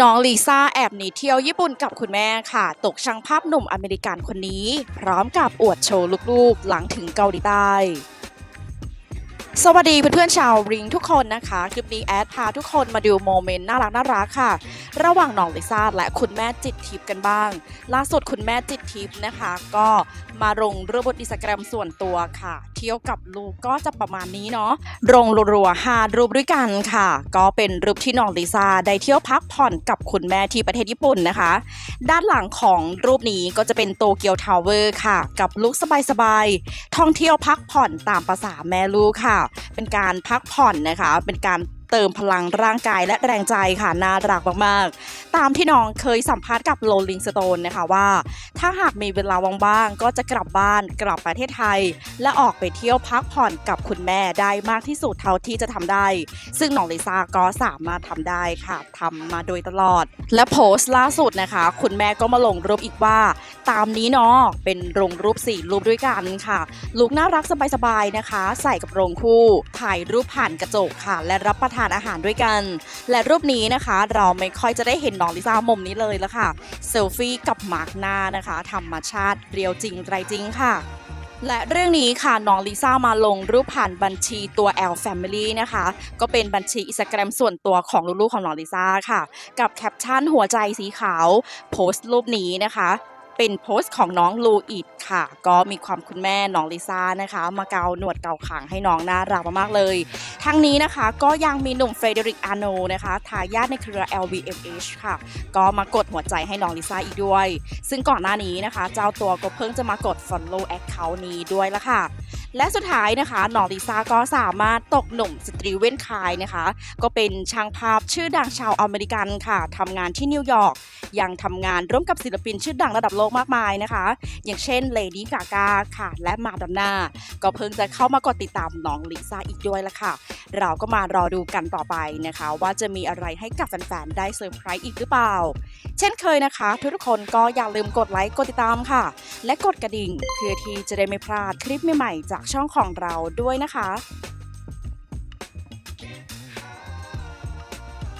น้องลีซ่าแอบหนีเที่ยวญี่ปุ่นกับคุณแม่ค่ะ ตกช่างภาพหนุ่มอเมริกันคนนี้ พร้อมกับอวดโชว์ลูกๆ หลังถึงเกาหลีใต้ สวัสดีเพื่อนๆชาวริงทุกคนนะคะ คลิปนี้แอดพาทุกคนมาดูโมเมนต์น่ารักน่ารักค่ะ ระหว่างน้องลิซ่าและคุณแม่จิตทิพย์กันบ้าง ล่าสุดคุณแม่จิตทิพย์นะคะ ก็มาลงเรูปบนอินสตาแกรมส่วนตัวค่ะ เที่ยวกับลูกก็จะประมาณนี้เนาะลงรัวๆห้ารูปด้วยกันค่ะ ก็เป็นรูปที่น้องลิซ่าได้เที่ยวพักผ่อนกับคุณแม่ที่ประเทศญี่ปุ่นนะคะ ด้านหลังของรูปนี้ก็จะเป็นโตเกียวทาวเวอร์ค่ะ กับลุคสบายๆท่องเที่ยวพักผ่อนตามภาษาแม่ลูกค่ะ เป็นการพักผ่อนนะคะ เป็นการ เติมพลังร่างกายและแรงใจค่ะน่ารักมากๆ ตามที่น้องเคยสัมภาษณ์กับโรลิงสโตนนะคะว่า ถ้าหากมีเวลาว่างๆ ก็จะกลับบ้านกลับประเทศไทย และออกไปเที่ยวพักผ่อนกับคุณแม่ได้มากที่สุดเท่าที่จะทำได้ ซึ่งน้องลิซ่าก็สามารถทำได้ค่ะทำมาโดยตลอด และโพสต์ล่าสุดนะคะ คุณแม่ก็มาลงรูปอีกว่า ตามนี้เนาะเป็นลงรูปสี่รูปด้วยกันค่ะลุกน่ารักสบายๆนะคะ ใส่กับโรงคู่ถ่ายรูปผ่านกระจกค่ะ และรับประทานอาหารด้วยกัน และรูปนี้นะคะ เราไม่ค่อยจะได้เห็นน้องลิซ่ามุมนี้เลยแล้วค่ะ เซลฟี่กับมาร์กหน้านะคะธรรมชาติเรียวจริงไรจริงค่ะ และเรื่องนี้ค่ะน้องลิซ่ามาลงรูปผ่านบัญชีตัว L Family นะคะ ก็เป็นบัญชีอิสตาแกรมส่วนตัวของลูกๆของน้องลิซ่าค่ะ กับแคปชั่นหัวใจสีขาว โพสต์รูปนี้นะคะ เป็นโพสต์ของน้องลูอิดค่ะ ก็มีความคุณแม่น้องลิซ่านะคะ มาเกาหนวดเกาขางให้น้องน่ารักมากๆเลย ทั้งนี้นะคะก็ยังมีหนุ่มเฟรเดริกอาโนนะคะทายาทในเครือ LVMH ค่ะ ก็มากดหัวใจให้น้องลิซ่าอีกด้วย ซึ่งก่อนหน้านี้นะคะ เจ้าตัวก็เพิ่งจะมากด follow account นี้ด้วยละค่ะ และสุดท้ายนะคะน้องลิซ่าก็สามารถตกหนุ่มสตรีเวนคายนะคะ ก็เป็นช่างภาพชื่อดังชาวอเมริกันค่ะทำงานที่นิวยอร์กยังทำงานร่วมกับศิลปินชื่อดังระดับโลกมากมายนะคะ อย่างเช่นเลดี้กากาค่ะ และมาดอนน่าก็เพิ่งจะเข้ามากดติดตามน้องลิซ่าอีกด้วยละค่ะ เราก็มารอดูกันต่อไปนะคะ ว่าจะมีอะไรให้กับแฟนๆได้เซอร์ไพรส์อีกหรือเปล่า เช่นเคยนะคะ ทุกคนก็อย่าลืมกดไลค์กดติดตามค่ะ และกดกระดิ่งเพื่อที่จะได้ไม่พลาดคลิปใหม่ๆจากช่องของเราด้วยนะคะ